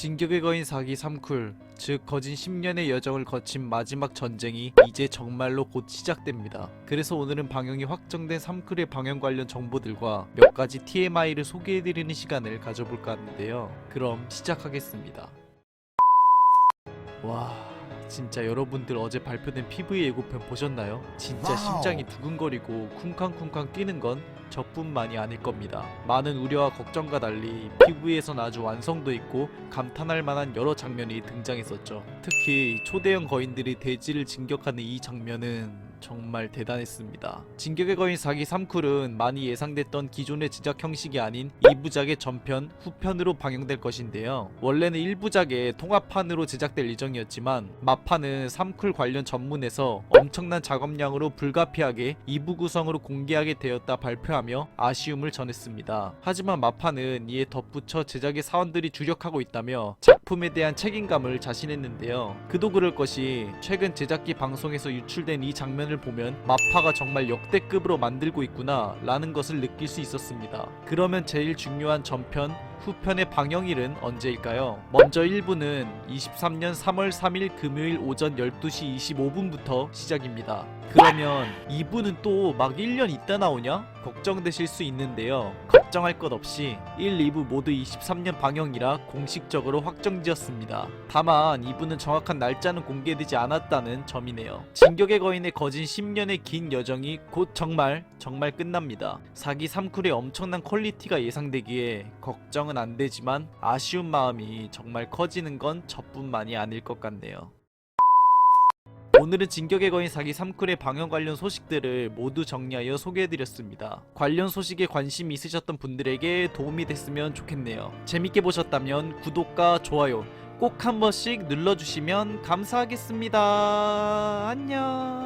진격의 거인 사기 3쿨, 즉 거진 10년의 여정을 거친 마지막 전쟁이 이제 정말로 곧 시작됩니다. 그래서 오늘은 방영이 확정된 3쿨의 방영 관련 정보들과 몇 가지 TMI를 소개해드리는 시간을 가져볼까 하는데요. 그럼 시작하겠습니다. 와, 진짜 여러분들 어제 발표된 PV 예고편 보셨나요? 진짜. 심장이 두근거리고 쿵쾅쿵쾅 뛰는 건 저뿐만이 아닐 겁니다. 많은 우려와 걱정과 달리 PV에선 아주 완성도 있고 감탄할 만한 여러 장면이 등장했었죠. 특히 초대형 거인들이 대지를 진격하는 이 장면은 정말 대단했습니다. 진격의 거인 4기 3쿨은 많이 예상됐던 기존의 제작 형식이 아닌 2부작의 전편, 후편으로 방영될 것인데요. 원래는 1부작의 통합판으로 제작될 예정이었지만 마판은 3쿨 관련 전문에서 엄청난 작업량으로 불가피하게 2부 구성으로 공개하게 되었다 발표하며 아쉬움을 전했습니다. 하지만 마판은 이에 덧붙여 제작의 사원들이 주력하고 있다며 작품에 대한 책임감을 자신했는데요. 그도 그럴 것이 최근 제작기 방송에서 유출된 이 장면 을 보면 마파가 정말 역대급으로 만들고 있구나 라는 것을 느낄 수 있었습니다. 그러면 제일 중요한 전편, 후편의 방영일은 언제일까요? 먼저 1부는 23년 3월 3일 금요일 오전 12시 25분부터 시작입니다. 그러면 2부는 또 막 1년 있다 나오냐? 걱정되실 수 있는데요. 걱정할 것 없이 1, 2부 모두 23년 방영이라 공식적으로 확정지었습니다. 다만 2부는 정확한 날짜는 공개되지 않았다는 점이네요. 진격의 거인의 거진 10년의 긴 여정이 곧 정말 정말 끝납니다. 4기 3쿨의 엄청난 퀄리티가 예상되기에 걱정은 안 되지만 아쉬운 마음이 정말 커지는 건 저뿐만이 아닐 것 같네요. 오늘은 진격의 거인 4기 3쿨의 방영 관련 소식들을 모두 정리하여 소개해드렸습니다. 관련 소식에 관심이 있으셨던 분들에게 도움이 됐으면 좋겠네요. 재밌게 보셨다면 구독과 좋아요 꼭 한 번씩 눌러주시면 감사하겠습니다. 안녕.